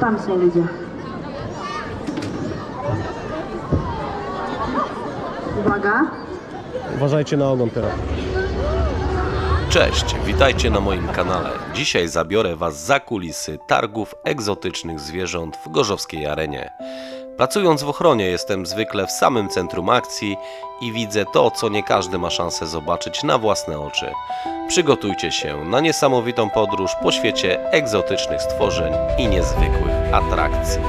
Tam są ludzie. Uwaga. Uważajcie na ogon teraz. Cześć, witajcie na moim kanale. Dzisiaj zabiorę Was za kulisy targów egzotycznych zwierząt w Gorzowskiej Arenie. Pracując w ochronie jestem zwykle w samym centrum akcji i widzę to, co nie każdy ma szansę zobaczyć na własne oczy. Przygotujcie się na niesamowitą podróż po świecie egzotycznych stworzeń i niezwykłych atrakcji.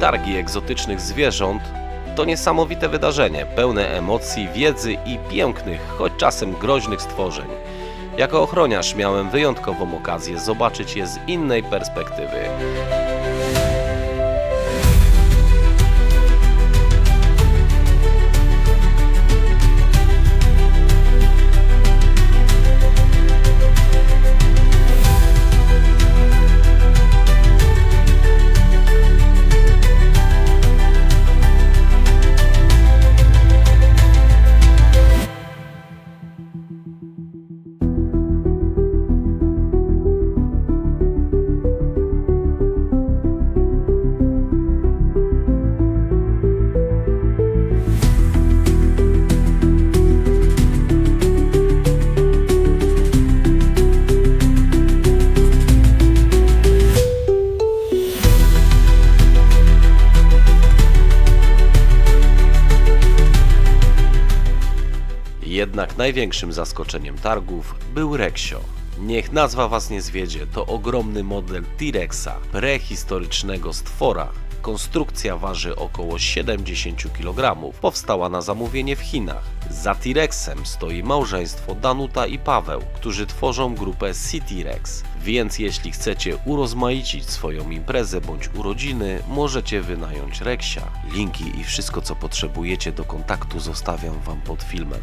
Targi egzotycznych zwierząt to niesamowite wydarzenie, pełne emocji, wiedzy i pięknych, choć czasem groźnych stworzeń. Jako ochroniarz miałem wyjątkową okazję zobaczyć je z innej perspektywy. Jednak największym zaskoczeniem targów był Reksio. Niech nazwa was nie zwiedzie, to ogromny model T-Rexa, prehistorycznego stwora. Konstrukcja waży około 70 kg. Powstała na zamówienie w Chinach. Za T-Rexem stoi małżeństwo Danuta i Paweł, którzy tworzą grupę City Rex. Więc jeśli chcecie urozmaicić swoją imprezę bądź urodziny, możecie wynająć Rexia. Linki i wszystko co potrzebujecie do kontaktu zostawiam wam pod filmem.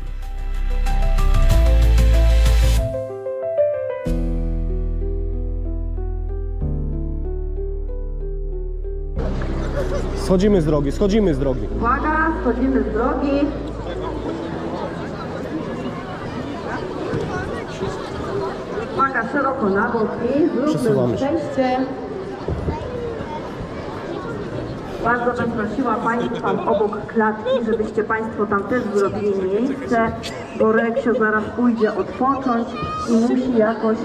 Schodzimy z drogi, schodzimy z drogi. Uwaga, schodzimy z drogi. Uwaga, szeroko na boki. Zróbmy Przesuwamy się. przejście. Bardzo bym prosiła Państwa obok klatki, żebyście Państwo tam też zrobili miejsce, bo Reksio zaraz pójdzie odpocząć i musi jakoś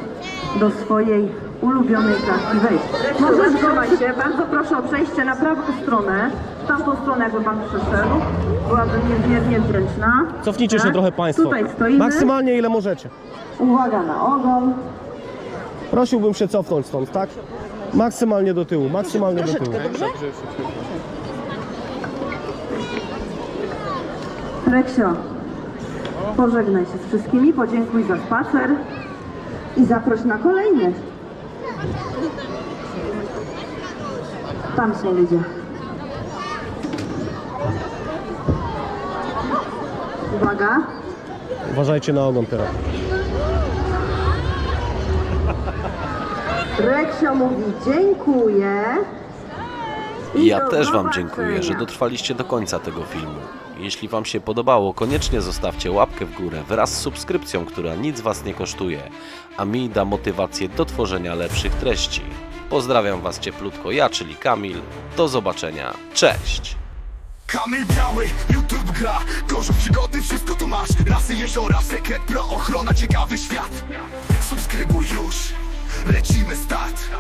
do swojej ulubionej klatki wejść. Może zatrzymaj się, bardzo proszę o przejście na prawą stronę, w tamtą stronę jakby Pan przeszedł, byłabym niezmiernie wdzięczna. Cofnijcie się Tak? trochę Państwo. Tutaj stoimy, Maksymalnie ile możecie. uwaga na ogon. Prosiłbym się cofnąć stąd, tak? Maksymalnie do tyłu, maksymalnie do tyłu. Reksio, pożegnaj się z wszystkimi, podziękuj za spacer i zaproś na kolejny. Tam są ludzie. Uwaga, Uważajcie na ogon teraz. Reksio mówi dziękuję. I ja do też Wam dziękuję, że dotrwaliście do końca tego filmu. Jeśli Wam się podobało, koniecznie zostawcie łapkę w górę wraz z subskrypcją, która nic Was nie kosztuje, a mi da motywację do tworzenia lepszych treści. Pozdrawiam Was cieplutko, ja czyli Kamil. Do zobaczenia, cześć! Kamil Biały, YouTube gra. Przygody, wszystko tu masz. Lasy, jeziora, sekret, pro, ochrona, ciekawy świat. Subskrybuj już, lecimy start.